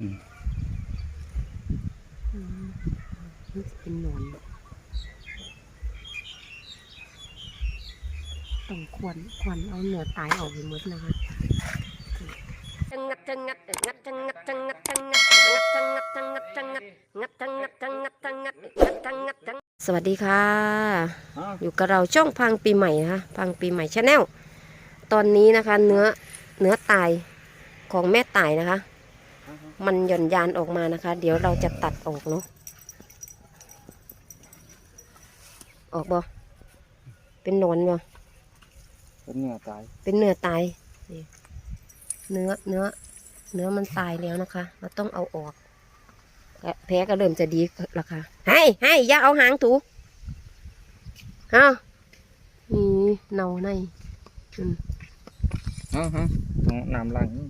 อืมอืมมันจะเป็นหนอนต้องควนควนเอาเนื้อตายออกให้หมดนะคะสวัสดีค่ะอ้าวอยู่กับเราช่องพังปีใหม่นะคะพังปีใหม่ชาแนลตอนนี้นะคะ เนื้อเนื้อตายของแม่ตายนะคะ มันหย่อนยานออกมานะคะ เดี๋ยวเราจะตัดออกเนาะออกบ่เป็นหนอนบ่เป็นเหงื่อตาย เป็นเนื้อตายนี่เนื้อเนื้อ เนื้อมันตายแล้วนะคะ เราต้องเอาออกและแผลก็เริ่มจะดีแล้วค่ะให้ให้อย่าเอาหางถูฮะนี่เนาในอืมเอ้าฮะเอาน้ำล้างนี่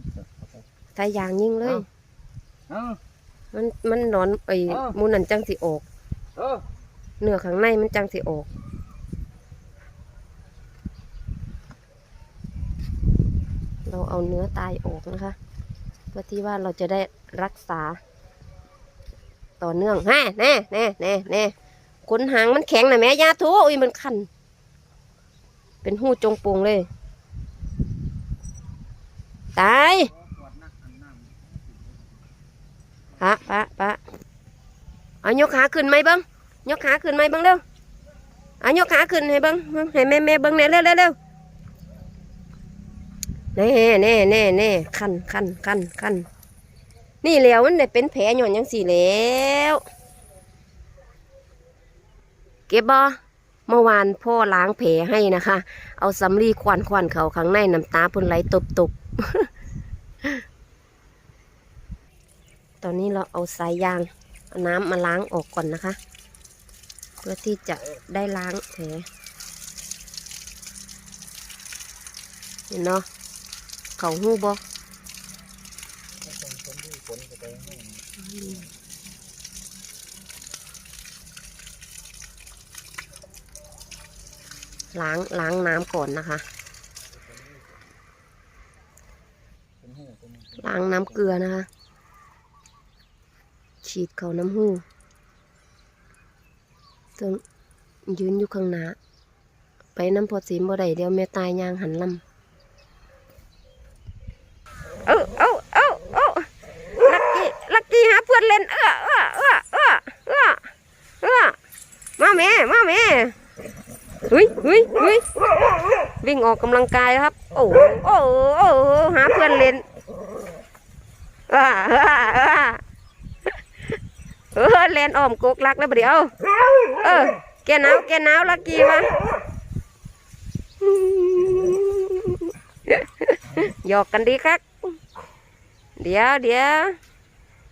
ใส่ยางยิ่งเลย เอ้ามันมันนอนไอ้อ้าวหมูนันจังสิออก เออเนื้อข้างในมันจังสิออก เราเอาเนื้อตายออกนะคะ เพื่อที่ว่าเราจะได้รักษา ต่อเนื่องแน่แน่แน่แน่แน่ขนหางมันแข็งนะแม่ยาทูอุ้ยมันคัน เป็นหูจงโปงเลย ตาย ปะปะปะเอายกขาขึ้นไหมเบิ้งยกขาขึ้นไหมเบิ้งเร็วเอายกขาขึ้นให้เบิ้งให้แม่แม่เบิ้งแน่เร็วเร็วเร็วแน่แน่แน่แน่คันคันคันคันนี่แล้วมันได้เป็นแผลหย่อนยังสี่แล้วเก็บบ่เมื่อวานพ่อล้างแผลให้นะคะ เอาสำลีควันควันเขาข้างในน้ำตาเพ่นไหลตบตบ ตอนนี้เราเอาสายยางเอาน้ำมาล้างออกก่อนนะคะ เพื่อที่จะได้ล้างแผลเห็นเนาะเขาหูบอล้างล้างน้ำก่อนนะคะ ล้างน้ำเกลือนะคะ ฉีดเขาน้ำหูจนยืนอยู่ข้างหน้า ไปน้ำพอสีบ่ได้เดี๋ยวแม่ตายยางหันลำ เอ้าเอ้าเอ้าเอ้าลักกี้ ลักกี้หาเพื่อนเล่น เออเออเออเออเออเออมาแม่ มาแม่เฮ้ยเฮ้ยเฮ้ยวิ่งออกกำลังกายครับ โอ้โอ้โอ้หาเพื่อนเล่นว่าว่าว่า เออแลนอ้อมกกลักแล้วเดี๋ยวเออแกหนาวแกหนาวลักกี้วะหยอกกันดีครับเดี๋ยวเดี๋ยว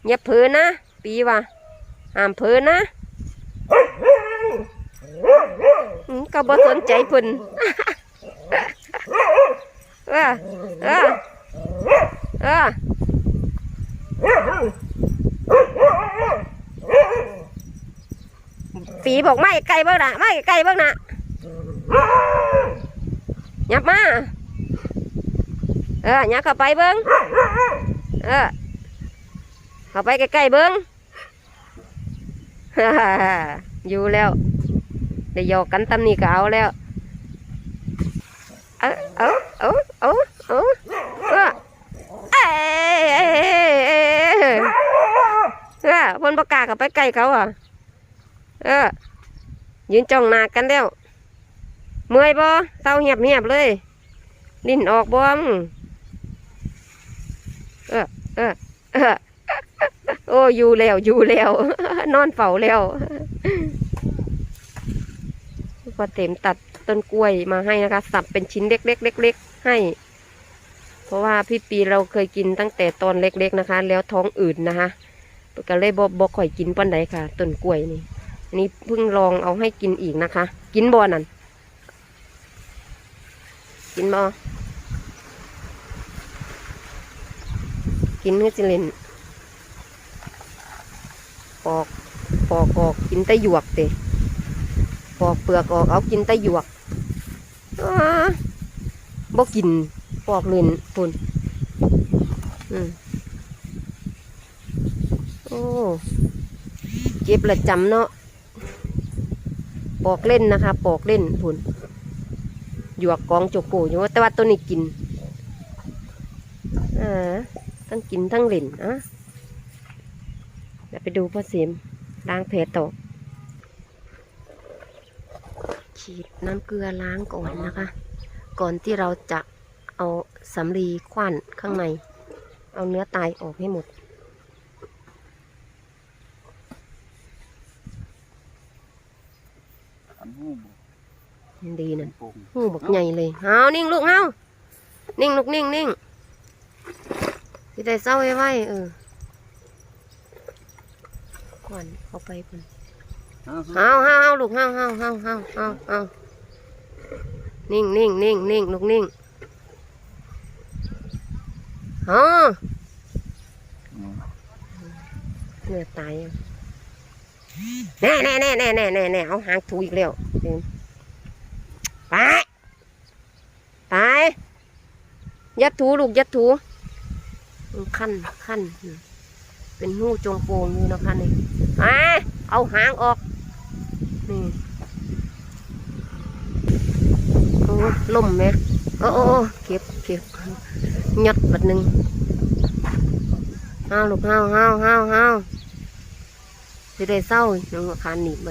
อย่าเผือนะ ปีวะห้ามเผือนะก็บ่สนใจพิ่นเออเออเออ ปีบอกไม่ไกลเบ้างนะไม่ไกลเบ้างนะยับมาเออยับเข้าไปเบิ้งเออเข้าไปใกล้ๆเบิ้งอยู่แล้วได้หยอกกันตำนี้ก็เอาแล้ว เออเออเออเออเอ้ยเอ้ยเอ้ยเอ้ย เออเพ่นประกาศกับไปใกล้เขาอะเออ ยืนจ้องหน้ากันแล้วเมื่อยบ่เศร้าเหียบเหียบเลย ลิ้นออกบ่มเออเออเออโอ้อยู่แล้วอยู่แล้ว นอนเฝ้าแล้วพอเต็มตัดต้นกล้วยมาให้นะคะ สับเป็นชิ้นเล็กๆเล็กๆให้ เพราะว่าพี่ปีเราเคยกินตั้งแต่ตอนเล็ก ๆนะคะ แล้วท้องอืดนะคะ ก็เลยบ่บ่ค่อยกินปันใดค่ะต้นกล้วยนี่อันนี้เพิ่งลองเอาให้กินอีกนะคะ กินบ่อนั่นกินบ่กินก็จะเล่นปอกปอกออกกินแต่หยวกเตะปอกเปลือกออกเอากินแต่หยวกบ่กินปอกเล่นปุ่นอืม อ้เจ็บละจำเนาะปอกเล่นนะคะ ปอกเล่นพุ่นหยวกกองโจโกอยู่ว่าแต่ว่าตัวนี้กินอ่าทั้งกินทั้งเล่นอะเดี๋ยวไปดูพ่อเสียมล้างแผลต่อฉีดน้ำเกลือล้างก่อนนะคะ ก่อนที่เราจะเอาสำลีคว้านข้างใน เอาเนื้อตายออกให้หมด อันหูบ่ ยังดีนะ โป่ง หูบัก ใหญ่เลยเฮานิ่งลูกเฮานิ่งลูกนิ่งนิ่งสิได้เศร้าไว้ไว้เออก่อนเอาไปเพิ่นเอาเฮาเฮาเฮาลูกเฮาเฮาเฮาเฮาเฮาเฮานิ่งนิ่งนิ่งนิ่งลูกนิ่งเฮาอืมเนื้อตายอะแน่แน่แน่แน่แน่แน่แน่เอาหางถูอีกแล้วเดินไปไป ยัดถูลูกยัดถูขั้นขั้นเป็นหูจงโปงอยู่นะคะนี่ไปเอาหางออก นี่โอ้ล่มไหมโอ้โอ้โอ้เก็บเก็บยัดบัดหนึ่งห้าวลูกห้าวห้าวห้าวห้าวจะได้เศร้าน้องคานหนีบไป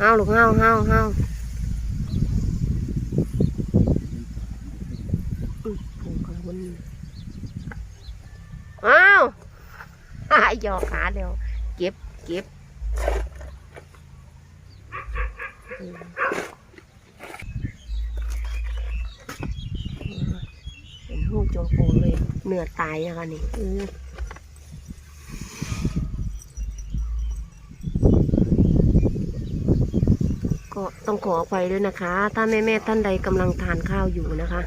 ห้าวลูกห้าวห้าวห้าวอุ้ยผูกข้างบนนี่ อ้าวหยอกขาเดียว เก็บ เก็บ เป็นหูจงโปงเลย เหนื้อตายนะคะนี่ก็ต้องขออภัยด้วยนะคะ ถ้าแม่แม่ท่านใดกำลังทานข้าวอยู่นะคะ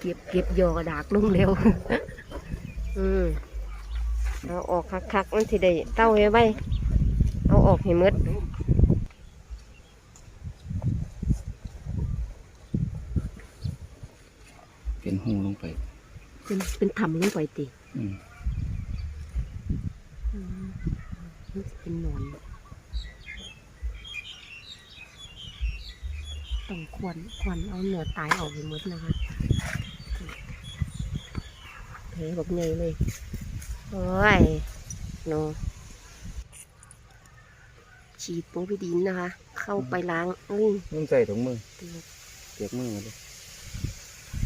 เก็บเก็บยอกระดากลงเร็ว อืมเอาออกคักๆมันสิได้เต้าไว้ไว้เอาออกให้หมดเป็นหูลงไป เป็นเป็นทำลงไปติอืมอืมมันสิเป็นหนอนต้องควนควนเอาเนื้อตายออกให้หมดนะคะ แผลแบบไงเลยโอ้ยโนฉีดโปรพิดินนะคะ เข้าไปล้างอุ้ยมึงใส่ถุงมือเปียกมือมาดิ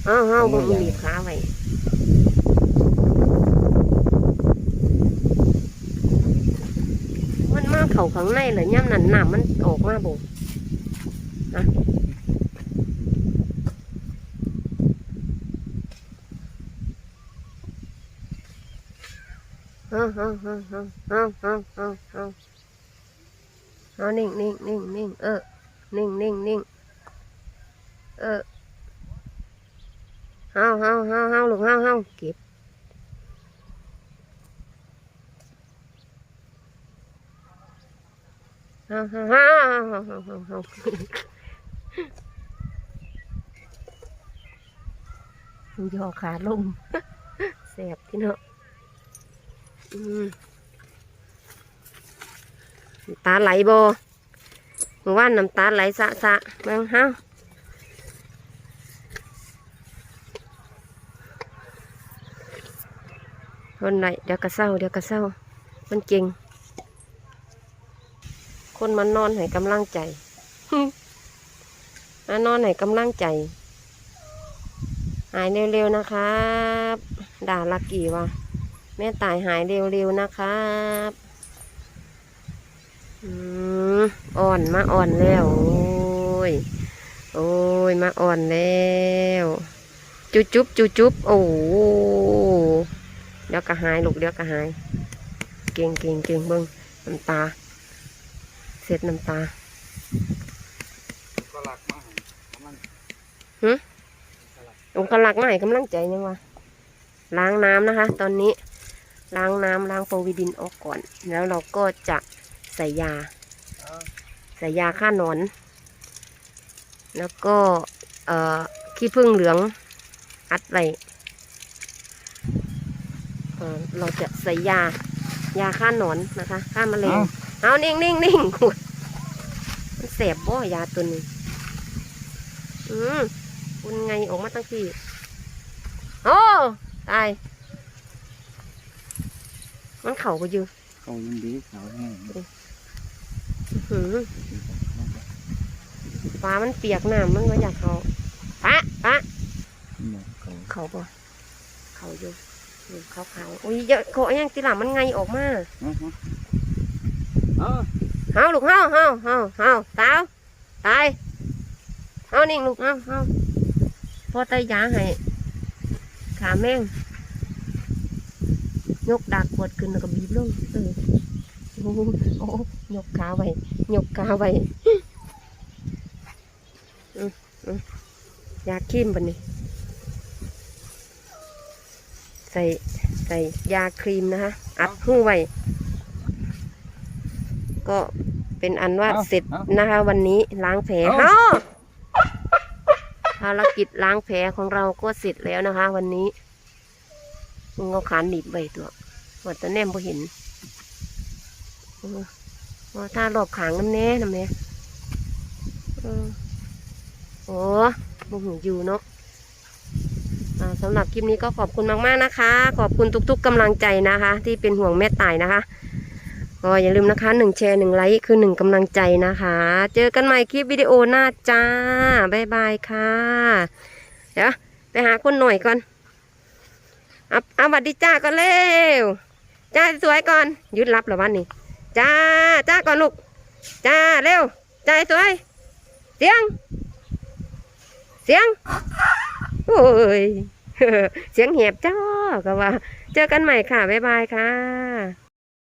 อ้าวอ้าวเอาบ่มือมีอย่างขาไว้มันมาเข่าข้างในเหรอย่ำนั่นน้ำมันออกมาบ่ฮะ เอานิ่งนิ่งนิ่งนิ่งเออ นิ่งนิ่งนิ่งเออเฮาเฮาเฮาเฮาลูกเฮาเฮาเก็บเฮาเฮาเฮาเฮาเฮาเฮาเฮาย่อขาลงแสบที่เนาะ ตาไหลบ่เมื่อวานน้ำตาไหลสะสะเบิ่งเฮาคนไหนเดี๋ยวก็เศร้าเดี๋ยวก็เศร้ามันเก่งคนมันนอนให้กำลังใจมานอนให้กำลังใจหายเร็วๆนะครับ ด่าลักกี้ว่า แม่ตายหายเร็วๆนะครับอืมอ่อนมาอ่อนแล้ว โอ้ย โอ้ย มาอ่อนแล้ว จุบจุบจุบจุบโอ้โหเดี๋ยวก็หายลูกเดี๋ยวก็หาย เก่งเก่งเก่งเบิ้งน้ำตา เสร็จน้ำตาก็หลักมากมันองค์กลักมาให้กำลังใจยังวะล้างน้ำนะคะ ตอนนี้ ล้างน้ำล้างโฟวิดินออกก่อน แล้วเราก็จะใส่ยา ใส่ยาฆ่าหนอน แล้วก็เอ่อขี้ผึ้งเหลืองอัดไว้พอออเราจะใส่ยา ยาฆ่าหนอนนะคะฆ่าแมลงเอาเอานิ่งนิ่งนิ่งโอ้ยมันแสบบ่ยาตัวนี้ อืมคุณไงออกมาตั้งที่โอ้ตาย มันเข่าไปอยู่เขายังดีเขาแห้งอื้อหือฟ้ามันเปียกน้ำมันก็อยากเขาปะปะเนี่ยเขาเขาบ่เขาอยู่อยู่เขาเขาๆอุ้ยเยอะเขายังตีหลังมันไงออกมาเอาเอาเฮาลูกเฮาเฮาเฮาเฮาตาวตายเฮานิ่งลูกเฮาเฮาพอตายยาให้ขาแม่ง ยกดากขวดขึ้นแล้วก็บีบลงเออโอ้โหโอ้โหยกขาไว้ยกขาไว้อืมอืมยาครีมบันนี้ ใส่ใส่ยาครีมนะคะอัดหูไว้ก็เป็นอันว่าเสร็จนะคะ วันนี้ล้างแผลเฮ้าภารกิจล้างแผลของเราก็เสร็จแล้วนะคะ วันนี้มึงเอาขานหนีบไว้ตัว ว่าแต่แนมพอเห็นเออว่าถ้ารอบขางน้ำแน่น้ำแน่เออโอ้มึงหูอยู่เนาะสำหรับคลิปนี้ก็ขอบคุณมากๆนะคะ ขอบคุณทุกๆกำลังใจนะคะ ที่เป็นห่วงแม่ตายนะคะก็อย่าลืมนะคะหนึ่งแชร์หนึ่งไลค์คือหนึ่งกำลังใจนะคะ เจอกันใหม่คลิปวิดีโอหน้าจ้าบ๊ายบายค่ะ เดี๋ยวไปหาคนหน่อยก่อนอาเอาบัดดีจ้าก่อนเร็ว จ้าสวยก่อนยึดรับหรอวันนี้จ้าจ้าก่อนลูกจ้าเร็วจ้าสวย เสียง เสียงโอ้ยเสียงเหียบจ้าก็ว่า เจอกันใหม่ค่ะ บ๊ายบายค่ะ